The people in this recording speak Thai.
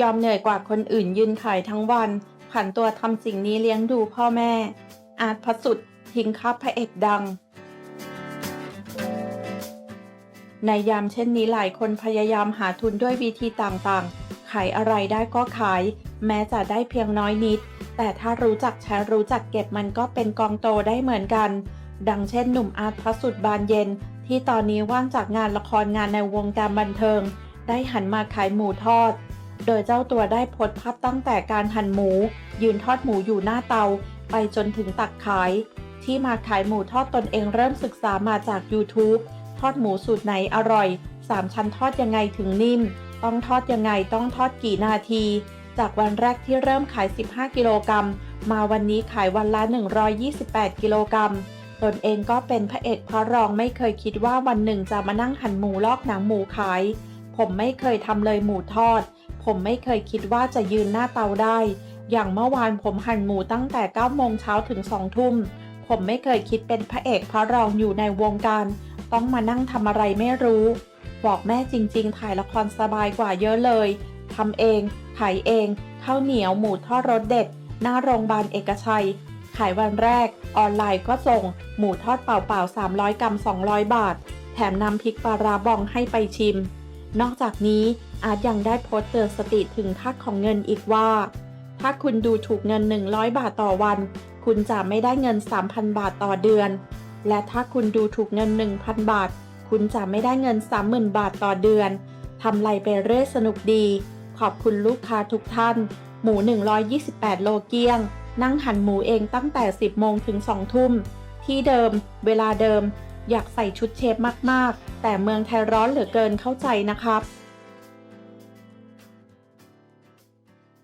ยอมเหนื่อยกว่าคนอื่นยืนขายทั้งวันผันตัวทำสิ่งนี้เลี้ยงดูพ่อแม่ อาจพสุดทิ้งค่าพระเอกดัง ในยามเช่นนี้หลายคนพยายามหาทุนด้วยวิธีต่างๆ ขายอะไรได้ก็ขาย แม้จะได้เพียงน้อยนิด แต่ถ้ารู้จักใช้รู้จักเก็บมันก็เป็นกองโตได้เหมือนกัน ดังเช่นหนุ่มอาร์ตพสุดบานเย็น ที่ตอนนี้ว่างจากงานละครงานในวงการบันเทิง ได้หันมาขายหมูทอด โดยเจ้าตัวได้โพสต์ภาพตั้งแต่การหั่นหมู ยืนทอดหมูอยู่หน้าเตา ไปจนถึงตักขาย ที่มาขายหมูทอดตนเองเริ่มศึกษามาจาก YouTube ทอดหมูสูตรไหนอร่อย 3 ชั้นทอดยังไงถึงนิ่ม ต้องทอดยังไงต้องทอดกี่นาที จากวันแรกที่เริ่มขาย 15 กิโลกรัมมาวันนี้ขายวันละ 128 กิโลกรัม ตนเองก็เป็นพระเอกพระรองไม่เคยคิดว่าวันหนึ่งจะมานั่งหั่นหมูลอกหนังหมูขาย ผมไม่เคยทำเลยหมูทอด ผมไม่เคยคิดว่าจะยืนหน้าเตาได้ อย่างเมื่อวานผมหั่นหมูตั้งแต่9โมงเช้าถึง2ทุ่ม ผมไม่เคยคิดเป็นพระเอกพระรองอยู่ในวงการ ต้องมานั่งทำอะไรไม่รู้ บอกแม่จริง ๆ ถ่ายละครสบายกว่าเยอะเลยทำเอง ขายเอง ข้าวเหนียวหมูทอดรสเด็ด หน้าโรงพยาบาลเอกชัย ขายวันแรก ออนไลน์ก็ส่ง หมูทอดเปล่าๆ 300 กรัม 200 บาท แถมนำพริกปลาราบองให้ไปชิม นอกจากนี้อาร์ตยังได้โพสต์เตือนสติถึงทักของเงินอีกว่า ถ้าคุณดูถูกเงิน 100 บาทต่อวัน คุณจะไม่ได้เงิน 3,000 บาทต่อเดือน และถ้าคุณดูถูกเงิน 1,000 บาท คุณจะไม่ได้เงิน 30,000 บาทต่อเดือนทำไรไปเรื่อยสนุกดี ขอบคุณลูกค้าทุกท่าน หมู 128 โลเกียง นั่งหั่นหมูเองตั้งแต่ 10 โมงถึง 2 ทุ่ม ที่เดิม เวลาเดิม อยากใส่ชุดเชฟมาก ๆ แต่เมืองไทยร้อนเหลือเกินเข้าใจนะครับ